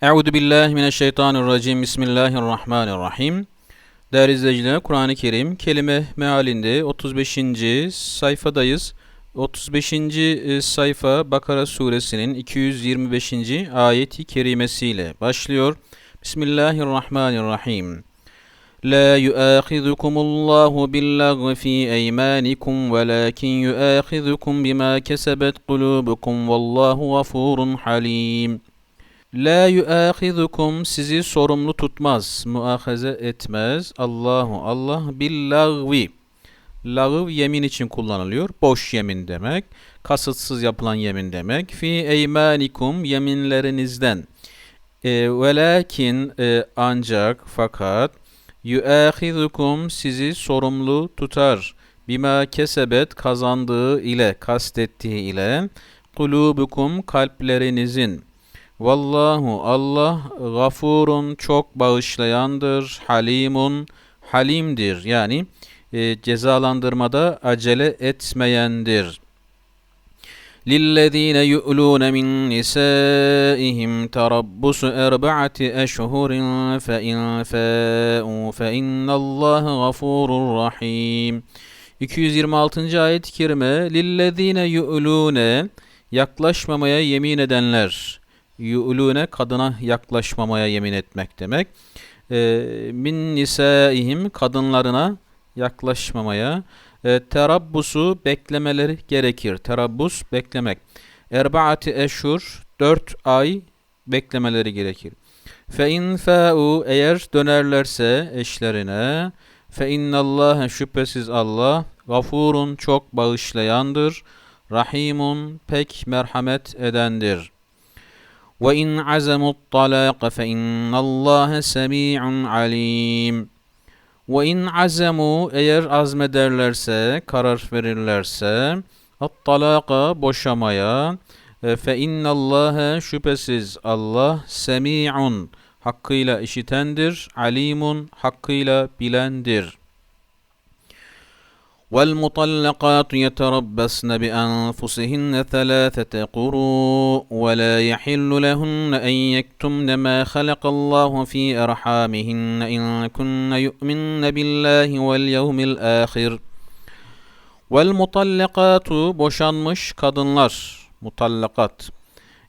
Euzu billahi mineşşeytanirracim. Bismillahirrahmanirrahim. Değerli izleyiciler, Kur'an-ı Kerim kelime mealinde 35. sayfadayız. 35. E, sayfa Bakara suresinin 225. ayeti kerimesiyle başlıyor. Bismillahirrahmanirrahim. La yu'akhidhukumullahu billaghi fi eymanikum velakin yu'akhidhukum bima kesebet kulubukum vallahu gafurun halim. La yuahizukum sizi sorumlu tutmaz, muahaze etmez. Allahu Allah billagvi. Lağıv yemin için kullanılıyor. Boş yemin demek. Kasıtsız yapılan yemin demek. Fi eymanikum yeminlerinizden. E, velakin e, ancak fakat yuahizukum sizi sorumlu tutar. Bima kesebet kazandığı ile kastettiği ile kulubukum kalplerinizin Vallahu Allah gafurun çok bağışlayandır, halimun halimdir. Yani e, cezalandırmada acele etmeyendir. لِلَّذ۪ينَ يُؤْلُونَ مِنْ نِسَائِهِمْ تَرَبُّسُ اَرْبَعَةِ اَشْهُرٍ فَاِنْ فَاءُوا فَاِنَّ اللّٰهَ غَفُورٌ رَحِيمٌ 226. ayet-i kerime لِلَّذ۪ينَ يُؤْلُونَ Yaklaşmamaya yemin edenler yu'lune kadına yaklaşmamaya yemin etmek demek. E, min nisaihim kadınlarına yaklaşmamaya. E, terabbusu beklemeleri gerekir. Terabbus beklemek. Erbaati eşhur dört ay beklemeleri gerekir. Fe in fa'u eğer dönerlerse eşlerine fe innallâhe şüphesiz Allah gafurun çok bağışlayandır. Rahimun pek merhamet edendir. وَاِنْ عَزَمُوا الطَّلَاقَ فَاِنَّ اللّٰهَ سَمِيعٌ عَلِيمٌ وَاِنْ عَزَمُوا Eğer azmederlerse, karar verirlerse الطَّلَاقَ boşamaya فَاِنَّ اللّٰهَ Şüphesiz Allah semi'un hakkıyla işitendir, alimun hakkıyla bilendir. والمطلقات يتربصن بأنفسهن ثلاثة قروء ولا يحل لهن أن يكتمن ما خلق الله في أرحامهن إن كن يؤمن بالله واليوم الآخر والمطلقات boşanmış kadınlar mutallakat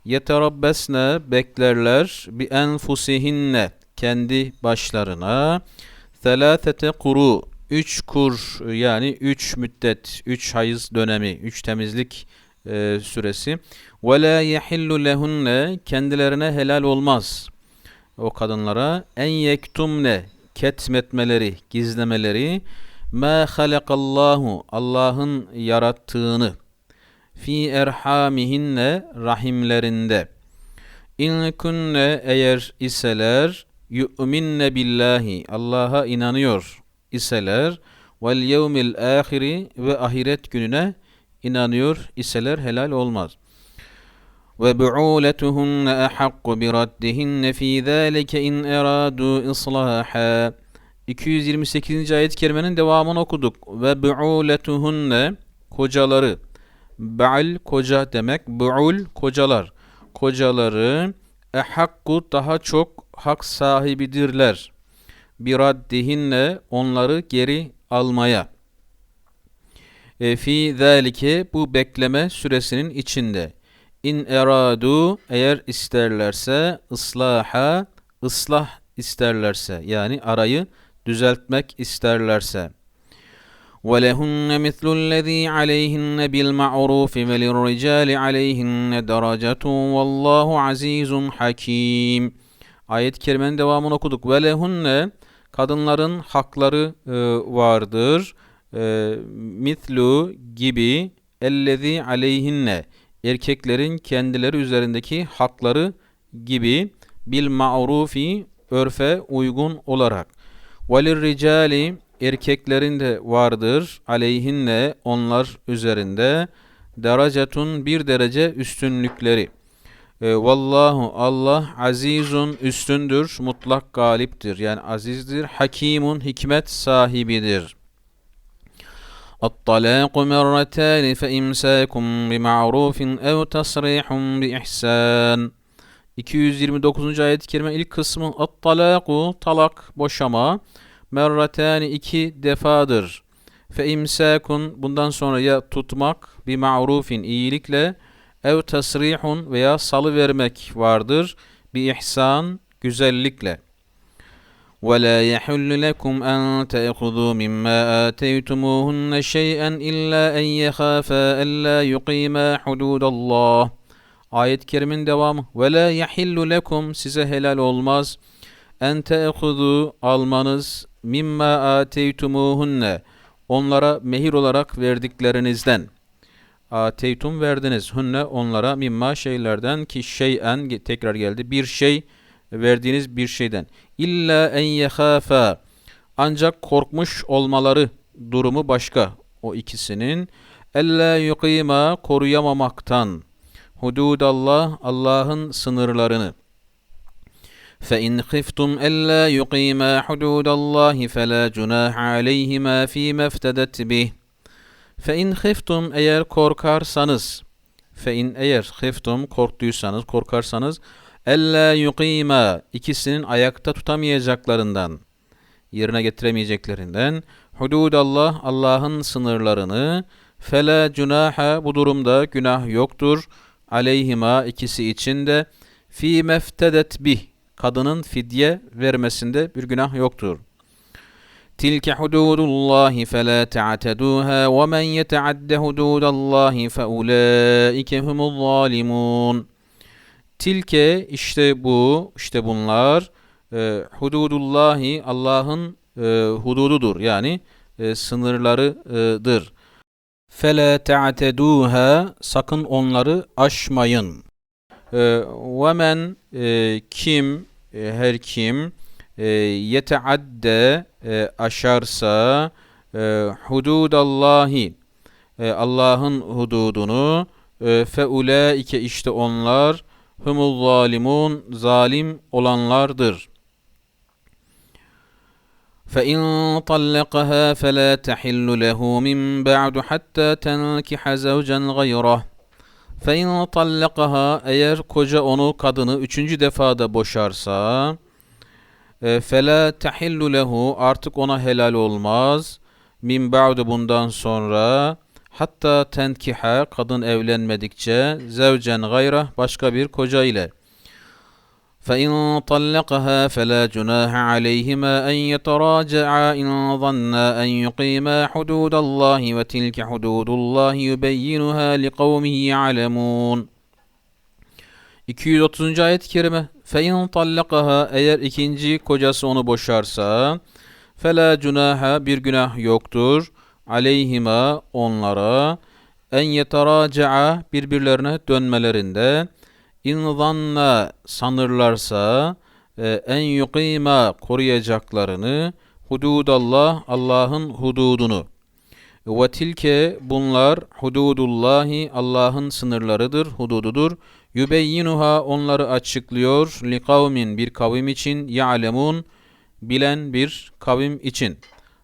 yeterabbesne beklerler bi enfusihinne kendi başlarına thelâthete kuru üç kur yani üç müddet, üç hayız dönemi, üç temizlik e, süresi. Ve la yehillu lehunne kendilerine helal olmaz o kadınlara. en yektumne ketmetmeleri, gizlemeleri. ma halakallahu Allah'ın yarattığını. fi erhamihinne rahimlerinde. in kunne eğer iseler yu'minne billahi Allah'a inanıyor iseler vel yevmil ahiri ve ahiret gününe inanıyor iseler helal olmaz. Ve bu'uletuhunne ahakku bi raddihinne fi zâlike in eradu islaha. 228. ayet-i kerimenin devamını okuduk. Ve bu'uletuhunne kocaları. Ba'al koca demek. Bu'ul kocalar. Kocaları ehakku daha çok hak sahibidirler biraddihinne onları geri almaya. E, fi zalike bu bekleme süresinin içinde. İn eradu eğer isterlerse ıslaha ıslah isterlerse yani arayı düzeltmek isterlerse. وَلَهُنَّ مِثْلُ الَّذ۪ي عَلَيْهِنَّ بِالْمَعْرُوفِ وَلِلرِّجَالِ عَلَيْهِنَّ دَرَجَةٌ وَاللّٰهُ عَز۪يزٌ حَك۪يمٌ Ayet-i kerimenin devamını okuduk. وَلَهُنَّ Kadınların hakları e, vardır. E, mitlu gibi ellezi aleyhinne erkeklerin kendileri üzerindeki hakları gibi bil ma'rufi örfe uygun olarak. Velir ricali erkeklerin de vardır aleyhinne onlar üzerinde derecetun bir derece üstünlükleri. E, vallahu Allah azizun üstündür, mutlak galiptir. Yani azizdir, hakimun hikmet sahibidir. الطلاق مرتان فإمساك بمعروف أو تصريح بإحسان 229. ayet-i kerime ilk kısmı at-talaku talak boşama merratani iki defadır. Fe imsakun bundan sonra ya tutmak bir ma'rufin iyilikle ev tasrihun veya salı vermek vardır. Bir ihsan güzellikle. ولا يحل لكم أن تأخذوا مما آتيتموهن شيئا إلا أن يخافا ألا يقيما حدود الله Ayet-i kerimin devamı. Ve la yahillu lekum size helal olmaz. En te'huzu almanız mimma ateytumuhunne onlara mehir olarak verdiklerinizden. Ateytum verdiniz. Hunne onlara mimma şeylerden ki şeyen tekrar geldi. Bir şey verdiğiniz bir şeyden. İlla en yehafa ancak korkmuş olmaları durumu başka o ikisinin. Ella yuqima koruyamamaktan hududallah Allah'ın sınırlarını. فَاِنْ خِفْتُمْ أَلَّا يُقِيمَا حُدُودَ اللّٰهِ فَلَا جُنَاحَ عَلَيْهِمَا ف۪ي مَفْتَدَتْ بِهِ Fe in khiftum eğer korkarsanız fe in eğer khiftum korktuysanız korkarsanız elle yuqima ikisinin ayakta tutamayacaklarından yerine getiremeyeceklerinden hududallah Allah'ın sınırlarını fele cunaha bu durumda günah yoktur aleyhima ikisi için de fi meftedet bih kadının fidye vermesinde bir günah yoktur. Tilke hududullahi fela ta'teduha ve men yeta'adde hududallahi fe ulaike humuz zalimun. Tilke işte bu, işte bunlar e, hududullahi Allah'ın e, hudududur. Yani e, sınırlarıdır. Fela ta'teduha sakın onları aşmayın. Ve men kim e, her kim e, yeteadde e, aşarsa e, hududallahi e, Allah'ın hududunu e, fe ulaike işte onlar humul zalimun zalim olanlardır. فإن طلقها فلا تحل له من بعد حتى تنكح زوجا غيره فإن طلقها eğer koca onu kadını üçüncü defada boşarsa e, fela tahillu lehu artık ona helal olmaz min ba'du bundan sonra Hatta tenkiha kadın evlenmedikçe zevcen gayra başka bir koca ile. فَاِنْ طَلَّقَهَا فَلَا جُنَاهَ عَلَيْهِمَا أَنْ يَتَرَاجَعَا إِنْ ظَنَّا أَنْ يُقِيمَا حُدُودَ اللّٰهِ وَتِلْكَ حُدُودُ اللّٰهِ يُبَيِّنُهَا لِقَوْمِهِ يَعْلَمُونَ 230. ayet-i kerime فَاِنْ طَلَّقَهَا eğer ikinci kocası onu boşarsa فَلَا جُنَاهَ bir günah yoktur aleyhima onlara en yeteraca'a birbirlerine dönmelerinde in zanna sanırlarsa e, en yukima koruyacaklarını hududallah Allah'ın hududunu ve tilke bunlar hududullahi Allah'ın sınırlarıdır, hudududur. Yübeyyinuha onları açıklıyor li kavmin bir kavim için ya'lemun bilen bir kavim için.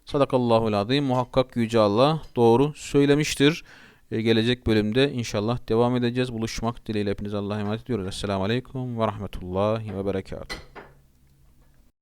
Sadakallahul azim. Muhakkak Yüce Allah doğru söylemiştir. Ee, gelecek bölümde inşallah devam edeceğiz. Buluşmak dileğiyle hepinize Allah'a emanet ediyoruz. Esselamu Aleyküm ve Rahmetullahi ve Berekatuhu.